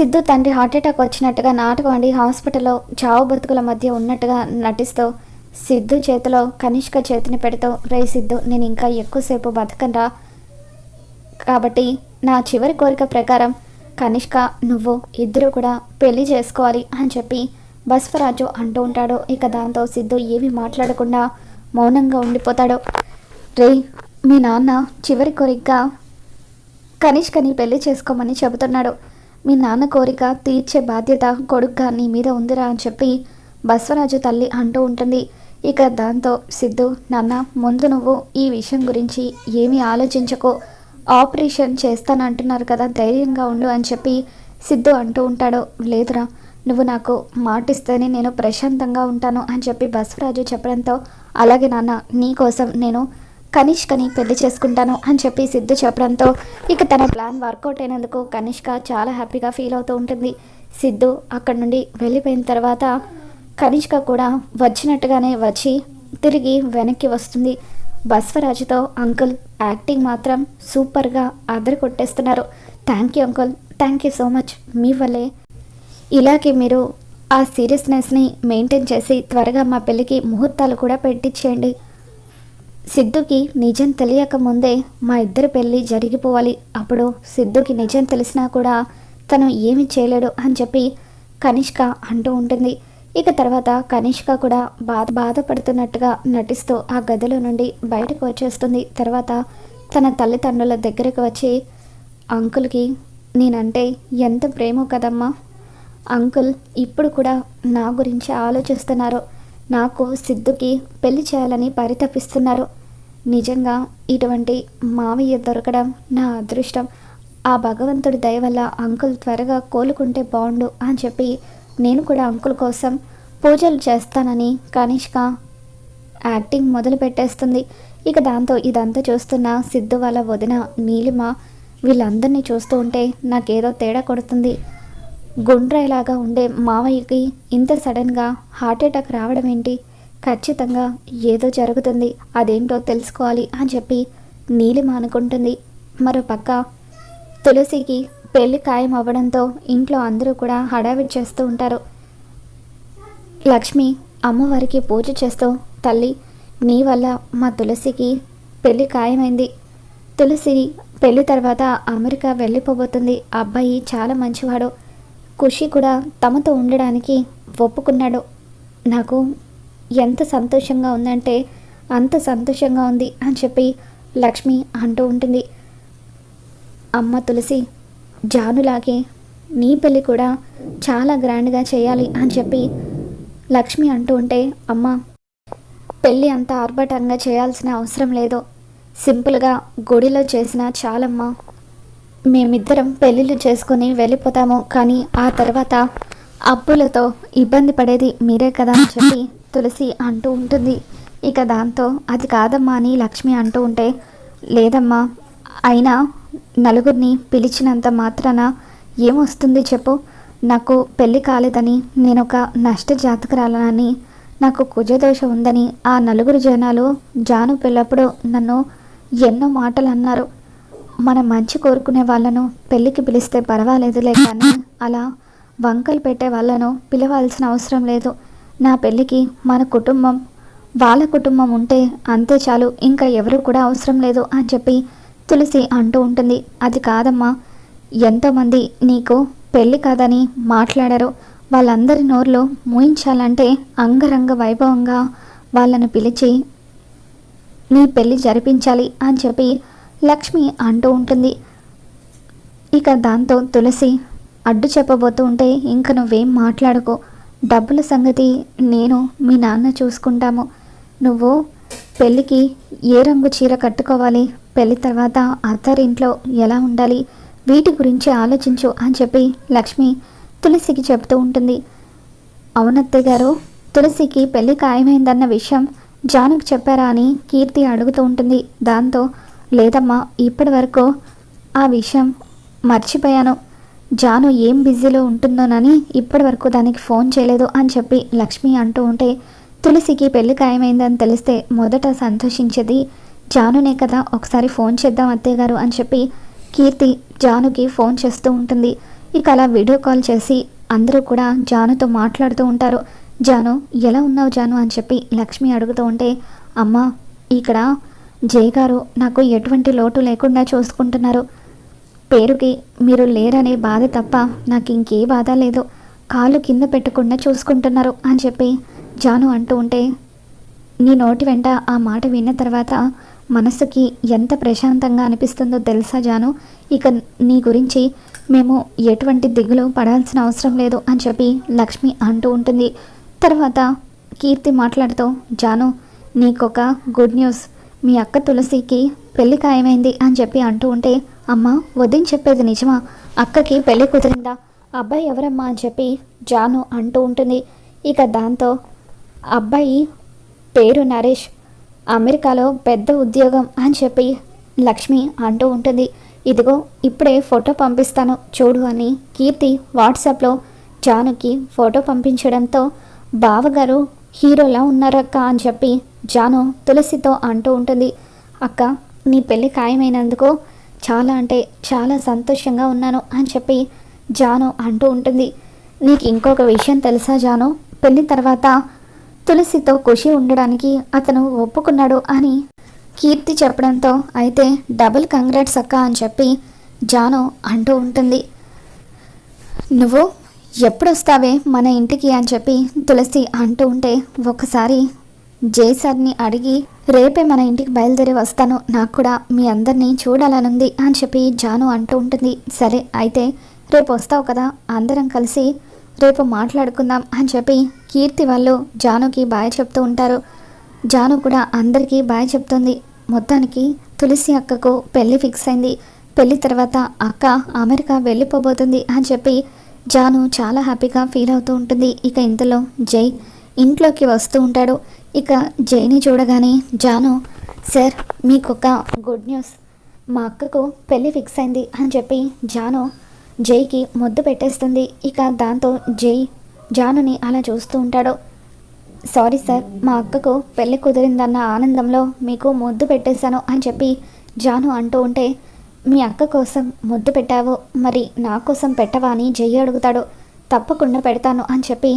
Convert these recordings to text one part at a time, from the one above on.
సిద్ధు తండ్రి హార్ట్అటాక్ వచ్చినట్టుగా నాటకం అండి హాస్పిటల్లో చావు బతుకుల మధ్య ఉన్నట్టుగా నటిస్తూ సిద్ధు చేతిలో కనిష్క చేతిని పెడుతూ రే సిద్ధు నేను ఇంకా ఎక్కువసేపు బతకనరా కాబట్టి నా చివరి కోరిక ప్రకారం కనిష్క నువ్వు ఇద్దరు కూడా పెళ్ళి చేసుకోవాలి అని చెప్పి బస్వరాజు అంటూ ఉంటాడు. ఇక దాంతో సిద్ధు ఏమీ మాట్లాడకుండా మౌనంగా ఉండిపోతాడు. రే మీ నాన్న చివరి కోరికగా కనిష్కని పెళ్ళి చేసుకోమని చెబుతున్నాడు. మీ నాన్న కోరిక తీర్చే బాధ్యత కొడుగ్గా నీ మీద ఉందిరా అని చెప్పి బస్వరాజు తల్లి అంటూ ఉంటుంది. ఇక దాంతో సిద్ధు నాన్న ముందు నువ్వు ఈ విషయం గురించి ఏమీ ఆలోచించకో. ఆపరేషన్ చేస్తానంటున్నారు కదా ధైర్యంగా ఉండు అని చెప్పి సిద్ధు అంటూ ఉంటాడు. లేదురా నువ్వు నాకు మాటిస్తేనే నేను ప్రశాంతంగా ఉంటాను అని చెప్పి బస్వరాజు చెప్పడంతో అలాగే నాన్న నీ కోసం నేను కనిష్కని పెళ్ళి చేసుకుంటాను అని చెప్పి సిద్ధు చెప్పడంతో ఇక తన ప్లాన్ వర్కౌట్ అయినందుకు కనిష్క చాలా హ్యాపీగా ఫీల్ అవుతూ ఉంటుంది. సిద్ధు అక్కడి నుండి వెళ్ళిపోయిన తర్వాత కనిష్క కూడా వచ్చినట్టుగానే వచ్చి తిరిగి వెనక్కి వస్తుంది. బస్వరాజుతో అంకుల్ యాక్టింగ్ మాత్రం సూపర్గా అదరి కొట్టేస్తున్నారు. Thank you uncle thank you so much. మీ వల్లే. ఇలాగే మీరు ఆ సీరియస్నెస్ని మెయింటైన్ చేసి త్వరగా మా పెళ్ళికి ముహూర్తాలు కూడా పెట్టించేయండి సిద్ధుకి నిజం తెలియక ముందే మా ఇద్దరి పెళ్ళి జరిగిపోవాలి. అప్పుడు సిద్ధుకి నిజం తెలిసినా కూడా తను ఏమి చేయలేడు అని చెప్పి కనిష్క అంటూ ఉంటుంది. ఇక తర్వాత కనిష్క కూడా బాధ బాధపడుతున్నట్టుగా నటిస్తూ ఆ గదిలో నుండి బయటకు వచ్చేస్తుంది. తర్వాత తన తల్లిదండ్రుల దగ్గరకు వచ్చి అంకుల్కి నేనంటే ఎంత ప్రేమో కదమ్మా. అంకుల్ ఇప్పుడు కూడా నా గురించి ఆలోచిస్తున్నారు. నాకు సిద్ధుకి పెళ్ళి చేయాలని పరితపిస్తున్నారు. నిజంగా ఇటువంటి మావయ్య దొరకడం నా అదృష్టం. ఆ భగవంతుడి దయ వల్ల అంకుల్ త్వరగా కోలుకుంటే బాగుండు అని చెప్పి నేను కూడా అంకుల్ కోసం పూజలు చేస్తానని కనిష్క యాక్టింగ్ మొదలు పెట్టేస్తుంది. ఇక దాంతో ఇదంతా చూస్తున్న సిద్ధు వాళ్ళ వదిన నీలిమ వీళ్ళందరినీ చూస్తూ ఉంటే నాకేదో తేడా కొడుతుంది. గుండ్రాయిలాగా ఉండే మావయ్యకి ఇంత సడన్గా హార్ట్ అటాక్ రావడం ఏంటి? ఖచ్చితంగా ఏదో జరుగుతుంది అదేంటో తెలుసుకోవాలి అని చెప్పి నీలిమ అనుకుంటుంది మరో పక్క తులసికి పెళ్ళి ఖాయం అవ్వడంతో ఇంట్లో అందరూ కూడా హడావిడి చేస్తూ ఉంటారు. లక్ష్మి అమ్మవారికి పూజ చేస్తూ తల్లి నీ వల్ల మా తులసికి పెళ్ళి ఖాయమైంది. తులసి పెళ్ళి తర్వాత అమెరికా వెళ్ళిపోబోతుంది. అబ్బాయి చాలా మంచివాడు. ఖుషి కూడా తమతో ఉండడానికి ఒప్పుకున్నాడు. నాకు ఎంత సంతోషంగా ఉందంటే అంత సంతోషంగా ఉంది అని చెప్పి లక్ష్మి అంటూ ఉంటుంది. అమ్మ తులసి జానులాగే నీ పెళ్ళి కూడా చాలా గ్రాండ్గా చేయాలి అని చెప్పి లక్ష్మి అంటూ ఉంటే అమ్మ పెళ్ళి అంత ఆర్భటంగా చేయాల్సిన అవసరం లేదు. సింపుల్గా గుడిలో చేసిన చాలమ్మా. మేమిద్దరం పెళ్ళిళ్ళు చేసుకుని వెళ్ళిపోతాము కానీ ఆ తర్వాత అప్పులతో ఇబ్బంది పడేది మీరే కదా అని చెప్పి తులసి అంటూ ఉంటుంది. ఇక దాంతో అది కాదమ్మా అని లక్ష్మి అంటూ ఉంటే లేదమ్మా అయినా నలుగురిని పిలిచినంత మాత్రాన ఏమొస్తుంది చెప్పు? నాకు పెళ్ళి కాలేదని నేను ఒక నష్ట జాతకురాలనని నాకు కుజదోషం ఉందని ఆ నలుగురు జనాలు జాను పెళ్ళప్పుడు నన్ను ఎన్నో మాటలు అన్నారు. మన మంచి కోరుకునే వాళ్ళను పెళ్ళికి పిలిస్తే పర్వాలేదులే కానీ అలా వంకలు పెట్టే వాళ్ళను పిలవాల్సిన అవసరం లేదు. నా పెళ్ళికి మన కుటుంబం వాళ్ళ కుటుంబం ఉంటే అంతే చాలు ఇంకా ఎవరు కూడా అవసరం లేదు అని చెప్పి తులసి అంటూ ఉంటుంది. అది కాదమ్మా ఎంతోమంది నీకు పెళ్ళి కాదని మాట్లాడారు. వాళ్ళందరి నోరులో మూయించాలంటే అంగరంగ వైభవంగా వాళ్ళను పిలిచి నీ పెళ్ళి జరిపించాలి అని చెప్పి లక్ష్మి అంటూ ఉంటుంది. ఇక దాంతో తులసి అడ్డు చెప్పబోతూ ఉంటే ఇంక నువ్వేం మాట్లాడుకో. డబ్బుల సంగతి నేను మీ నాన్న చూసుకుంటాము. నువ్వు పెళ్ళికి ఏ రంగు చీర కట్టుకోవాలి? పెళ్ళి తర్వాత అత్తారింట్లో ఎలా ఉండాలి? వీటి గురించి ఆలోచించు అని చెప్పి లక్ష్మి తులసికి చెప్తూ ఉంటుంది. అవునత్తయ్య గారు తులసికి పెళ్ళి ఖాయమైందన్న విషయం జానుకు చెప్పారా అని కీర్తి అడుగుతూ ఉంటుంది. దాంతో లేదమ్మా ఇప్పటి వరకు ఆ విషయం మర్చిపోయాను. జాను ఏం బిజీలో ఉంటుందోనని ఇప్పటి వరకు దానికి ఫోన్ చేయలేదు అని చెప్పి లక్ష్మి అంటూ ఉంటే తులసికి పెళ్ళి ఖాయమైందని తెలిస్తే మొదట సంతోషించేది జానునే కదా ఒకసారి ఫోన్ చేద్దాం అత్తయ్య గారు అని చెప్పి కీర్తి జానుకి ఫోన్ చేస్తూ ఉంటుంది. ఇక అలా వీడియో కాల్ చేసి అందరూ కూడా జానుతో మాట్లాడుతూ ఉంటారు. జాను ఎలా ఉన్నావు జాను? అని చెప్పి లక్ష్మి అడుగుతూ ఉంటే అమ్మ ఇక్కడ జయ్ గారు నాకు ఎటువంటి లోటు లేకుండా చూసుకుంటున్నారు. పేరుకి మీరు లేరనే బాధ తప్ప నాకు ఇంకే బాధ లేదు. కాళ్ళు కింద పెట్టకుండా చూసుకుంటున్నారు అని చెప్పి జాను అంటూ ఉంటే నీ నోటి వెంట ఆ మాట విన్న తర్వాత మనసుకి ఎంత ప్రశాంతంగా అనిపిస్తుందో తెలుసా జాను? ఇక నీ గురించి మేము ఎటువంటి దిగులు పడాల్సిన అవసరం లేదు అని చెప్పి లక్ష్మి అంటూ ఉంటుంది. తర్వాత కీర్తి మాట్లాడుతూ జాను నీకొక గుడ్ న్యూస్. మీ అక్క తులసికి పెళ్ళి ఖాయమైంది అని చెప్పి అంటూ ఉంటే అమ్మ వదిన చెప్పేది నిజమా? అక్కకి పెళ్ళి కుదిరిందా? అబ్బాయి ఎవరమ్మా అని చెప్పి జాను అంటూ ఉంటుంది. ఇక దాంతో అబ్బాయి పేరు నరేష్. అమెరికాలో పెద్ద ఉద్యోగం అని చెప్పి లక్ష్మి అంటూ ఉంటుంది. ఇదిగో ఇప్పుడే ఫోటో పంపిస్తాను చూడు అని కీర్తి వాట్సాప్లో జానుకి ఫోటో పంపించడంతో బావగారు హీరోలా ఉన్నారక్క అని చెప్పి జాను తులసితో అంటూ ఉంటుంది అక్క నీ పెళ్ళి ఖాయమైనందుకు చాలా అంటే చాలా సంతోషంగా ఉన్నాను అని చెప్పి జాను అంటూ ఉంటుంది. నీకు ఇంకొక విషయం తెలుసా జాను? పెళ్ళి తర్వాత తులసితో ఖుషి ఉండడానికి అతను ఒప్పుకున్నాడు అని కీర్తి చెప్పడంతో అయితే డబుల్ కంగ్రాట్స్ అక్క అని చెప్పి జాను అంటూ ఉంటుంది. నువ్వు ఎప్పుడు వస్తావే మన ఇంటికి అని చెప్పి తులసి అంటూ ఉంటే ఒకసారి జై సార్ని అడిగి రేపే మన ఇంటికి బయలుదేరి వస్తాను. నాకు కూడా మీ అందరినీ చూడాలనుంది అని చెప్పి జాను అంటూ ఉంటుంది. సరే అయితే రేపు వస్తావు కదా. అందరం కలిసి రేపు మాట్లాడుకుందాం అని చెప్పి కీర్తి వాళ్ళు జానుకి బాయ్ చెప్తూ ఉంటారు. జాను కూడా అందరికీ బాయ్ చెప్తుంది. మొత్తానికి తులసి అక్కకు పెళ్ళి ఫిక్స్ అయింది. పెళ్ళి తర్వాత అక్క అమెరికా వెళ్ళిపోబోతుంది అని చెప్పి జాను చాలా హ్యాపీగా ఫీల్ అవుతూ ఉంటుంది. ఇక ఇంతలో జై ఇంట్లోకి వస్తూ ఉంటాడు. ఇక జైని చూడగానే జాను సార్ మీకు ఒక గుడ్ న్యూస్. మా అక్కకు పెళ్ళి ఫిక్స్ అయింది అని చెప్పి జాను జైకి ముద్దు పెట్టేస్తుంది. ఇక దాంతో జై జానుని అలా చూస్తూ ఉంటాడు. సారీ సార్ మా అక్కకు పెళ్ళి కుదిరిందన్న ఆనందంలో మీకు ముద్దు పెట్టేశాను అని చెప్పి జాను అంటూ ఉంటే మీ అక్క కోసం ముద్దు పెట్టావు. మరి నా కోసం పెట్టవా అని జై అడుగుతాడు. తప్పకుండా పెడతాను అని చెప్పి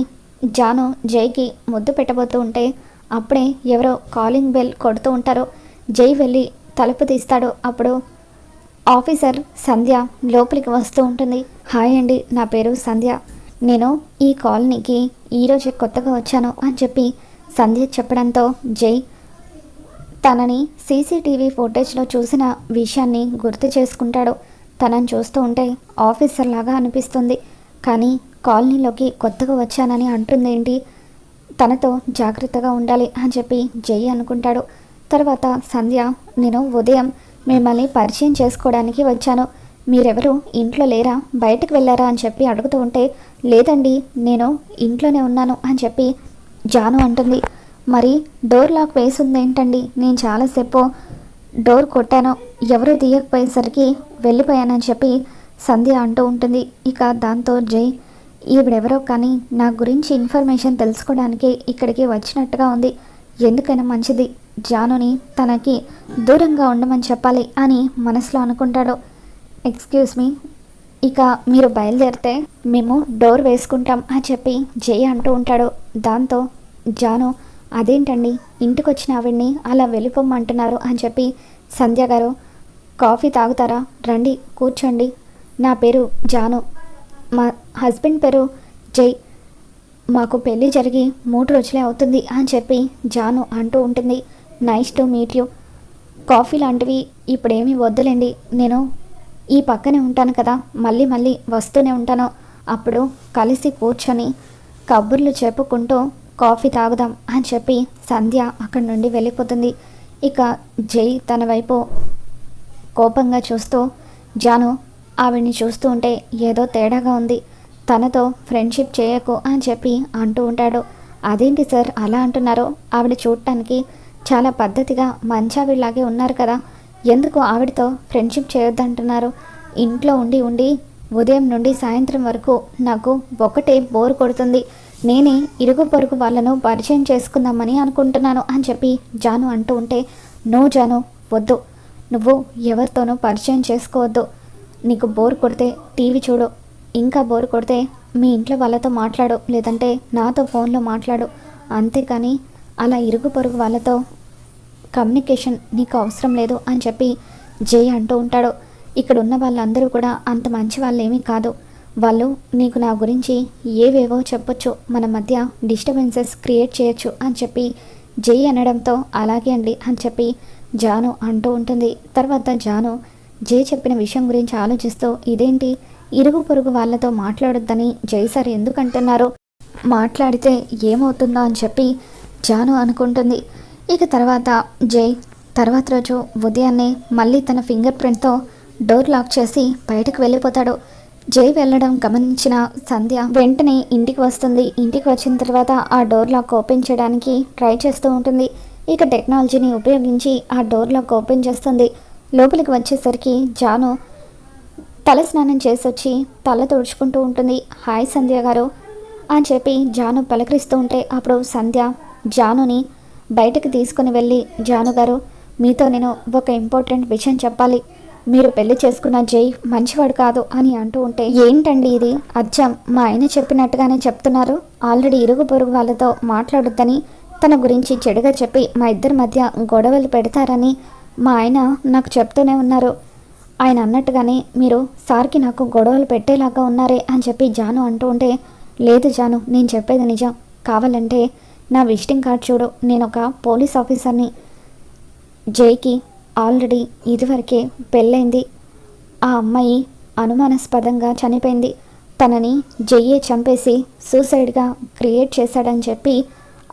జాను జైకి ముద్దు పెట్టబోతూ ఉంటే అప్పుడే ఎవరో కాలింగ్ బెల్ కొడుతూ ఉంటారు జై వెళ్ళి తలుపు తీస్తాడో అప్పుడు ఆఫీసర్ సంధ్య లోపలికి వస్తూ ఉంటుంది. హాయ్ అండి నా పేరు సంధ్య. నేను ఈ కాలనీకి ఈరోజు కొత్తగా వచ్చాను అని చెప్పి సంధ్య చెప్పడంతో జై తనని సీసీటీవీ ఫుటేజ్లో చూసిన విషయాన్ని గుర్తు చేసుకుంటాడు. తనని చూస్తూ ఉంటే ఆఫీసర్ లాగా అనిపిస్తుంది. కానీ కాలనీలోకి కొత్తగా వచ్చానని అంటుందేంటి? తనతో జాగ్రత్తగా ఉండాలి అని చెప్పి జై అనుకుంటాడు. తర్వాత సంధ్య నేను ఉదయం మిమ్మల్ని పరిచయం చేసుకోవడానికి వచ్చాను. మీరెవరు? ఇంట్లో లేరా? బయటకు వెళ్ళారా? అని చెప్పి అడుగుతూ ఉంటే లేదండి నేను ఇంట్లోనే ఉన్నాను అని చెప్పి జాను అంటుంది. మరి డోర్ లాక్ వేసింది ఏంటండి నేను చాలాసేపు డోర్ కొట్టాను. ఎవరు తీయకపోయేసరికి వెళ్ళిపోయానని చెప్పి సంధ్య అంటూ ఉంటుంది. ఇక దాంతో జై ఈవిడెవరో కానీ నా గురించి ఇన్ఫర్మేషన్ తెలుసుకోవడానికి ఇక్కడికి వచ్చినట్టుగా ఉంది. ఎందుకైనా మంచిది. జానుని తనకి దూరంగా ఉండమని చెప్పాలి అని మనసులో అనుకుంటాడు. Excuse me. ఇక మీరు బయలుదేరితే మేము డోర్ వేసుకుంటాం అని చెప్పి జయ అంటూ ఉంటాడు. దాంతో జాను అదేంటండి? ఇంటికి వచ్చిన ఆవిడ్ని అలా వెళ్ళిపోమ్మంటున్నారు అని చెప్పి సంధ్య గారు కాఫీ తాగుతారా? రండి కూర్చోండి. నా పేరు జాను. మా హస్బెండ్ పేరు జై. మాకు పెళ్ళి జరిగి మూడు రోజులే అవుతుంది అని చెప్పి జాను అంటూ ఉంటుంది. Nice to meet you. Coffee లాంటివి ఇప్పుడేమీ వద్దులేండి. నేను ఈ పక్కనే ఉంటాను కదా. మళ్ళీ మళ్ళీ వస్తూనే ఉంటాను. అప్పుడు కలిసి కూర్చొని కబుర్లు చెప్పుకుంటూ కాఫీ తాగుదాం అని చెప్పి సంధ్య అక్కడి నుండి వెళ్ళిపోతుంది. ఇక జై తన వైపు కోపంగా చూస్తూ జాను ఆవిడ్ని చూస్తూ ఉంటే ఏదో తేడాగా ఉంది. తనతో ఫ్రెండ్షిప్ చేయకు అని చెప్పి అంటూ ఉంటాడు. అదేంటి సార్ అలా అంటున్నారో? ఆవిడ చూడటానికి చాలా పద్ధతిగా మంచావిడిలాగే ఉన్నారు కదా. ఎందుకు ఆవిడతో ఫ్రెండ్షిప్ చేయొద్దంటున్నారు? ఇంట్లో ఉండి ఉండి ఉదయం నుండి సాయంత్రం వరకు నాకు ఒకటే బోర్ కొడుతుంది. నేనే ఇరుగు పొరుగు వాళ్ళను పరిచయం చేసుకుందామని అనుకుంటున్నాను అని చెప్పి జాను అంటూ ఉంటే నో జాను వద్దు. నువ్వు ఎవరితోనూ పరిచయం చేసుకోవద్దు. నీకు బోర్ కొడితే టీవీ చూడు ఇంకా బోర్ కొడితే మీ ఇంట్లో వాళ్ళతో మాట్లాడు లేదంటే నాతో ఫోన్లో మాట్లాడు. అంతేకాని అలా ఇరుగు పొరుగు వాళ్ళతో కమ్యూనికేషన్ నీకు అవసరం లేదు అని చెప్పి జై అంటూ ఉంటాడు. ఇక్కడ ఉన్న వాళ్ళందరూ కూడా అంత మంచి వాళ్ళేమీ కాదు. వాళ్ళు నీకు నా గురించి ఏవేవో చెప్పొచ్చు మన మధ్య డిస్టర్బెన్సెస్ క్రియేట్ చేయొచ్చు అని చెప్పి జై అనడంతో అలాగే అండి అని చెప్పి జాను అంటూ ఉంటుంది. తర్వాత జాను జై చెప్పిన విషయం గురించి ఆలోచిస్తూ ఇదేంటి? ఇరుగు పొరుగు వాళ్ళతో మాట్లాడొద్దని జై సార్ ఎందుకంటున్నారో? మాట్లాడితే ఏమవుతుందో అని చెప్పి జాను అనుకుంటుంది. ఇక తర్వాత జై తర్వాత రోజు ఉదయాన్నే మళ్ళీ తన ఫింగర్ ప్రింట్తో డోర్ లాక్ చేసి బయటకు వెళ్ళిపోతాడు. జై వెళ్ళడం గమనించిన సంధ్య వెంటనే ఇంటికి వస్తుంది. ఇంటికి వచ్చిన తర్వాత ఆ డోర్ లాక్ ఓపెన్ చేయడానికి ట్రై చేస్తూ ఉంటుంది. ఇక టెక్నాలజీని ఉపయోగించి ఆ డోర్ లాక్ ఓపెన్ చేస్తుంది. లోపలికి వచ్చేసరికి జాను తల స్నానం చేసి వచ్చి తల తుడుచుకుంటూ ఉంటుంది. హాయ్ సంధ్య గారు అని చెప్పి జాను పలకరిస్తూ ఉంటే అప్పుడు సంధ్య జానుని బయటకు తీసుకుని వెళ్ళి జాను గారు మీతో నేను ఒక ఇంపార్టెంట్ విషయం చెప్పాలి. మీరు పెళ్ళి చేసుకున్న జై మంచివాడు కాదు అని అంటూ ఉంటే ఏంటండి ఇది? అచ్చం మా ఆయన చెప్పినట్టుగానే చెప్తున్నారు. ఆల్రెడీ ఇరుగు పొరుగు వాళ్ళతో మాట్లాడొద్దని తన గురించి చెడుగా చెప్పి మా ఇద్దరి మధ్య గొడవలు పెడతారని మా ఆయన నాకు చెప్తూనే ఉన్నారు. ఆయన అన్నట్టుగానే మీరు సార్కి నాకు గొడవలు పెట్టేలాగా ఉన్నారే అని చెప్పి జాను అంటూ ఉంటే లేదు జాను నేను చెప్పేది నిజం. కావాలంటే నా విజిటింగ్ కార్డ్ చూడు. నేను ఒక పోలీస్ ఆఫీసర్ని. జైకి ఆల్రెడీ ఇదివరకే పెళ్ళైంది. ఆ అమ్మాయి అనుమానాస్పదంగా చనిపోయింది. తనని జయ్యే చంపేసి సూసైడ్గా క్రియేట్ చేశాడని చెప్పి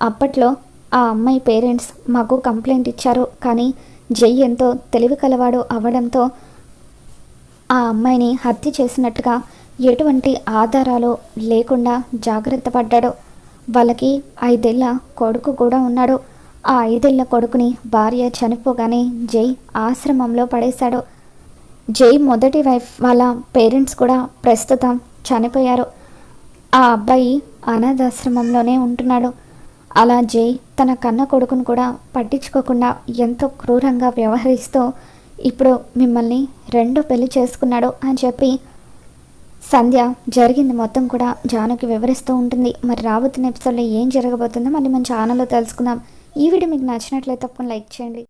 అప్పట్లో ఆ అమ్మాయి పేరెంట్స్ మాకు కంప్లైంట్ ఇచ్చారు. కానీ జై ఎంతో తెలివి కలవాడు అవ్వడంతో ఆ అమ్మాయిని హత్య చేసినట్టుగా ఎటువంటి ఆధారాలు లేకుండా జాగ్రత్త పడ్డాడు. వాళ్ళకి ఐదేళ్ళ కొడుకు కూడా ఉన్నాడు. ఆ ఐదేళ్ళ కొడుకుని భార్య చనిపోగానే జై ఆశ్రమంలో పడేశాడు. జై మొదటి వైఫ్ వాళ్ళ పేరెంట్స్ కూడా ప్రస్తుతం చనిపోయారు. ఆ అబ్బాయి అనాథాశ్రమంలోనే ఉంటున్నాడు. అలా జై తన కన్న కొడుకును కూడా పట్టించుకోకుండా ఎంతో క్రూరంగా వ్యవహరిస్తూ ఇప్పుడు మిమ్మల్ని రెండు పెళ్ళి చేసుకున్నాడు అని చెప్పి సంధ్య జరిగింది మొత్తం కూడా జానుకి వివరిస్తూ ఉంటుంది. మరి రాబోతున్న ఎపిసోడ్లో ఏం జరగబోతుందో మళ్ళీ మన ఛానల్లో తెలుసుకుందాం. ఈ వీడియో మీకు నచ్చినట్లయితే తప్పకుండా లైక్ చేయండి.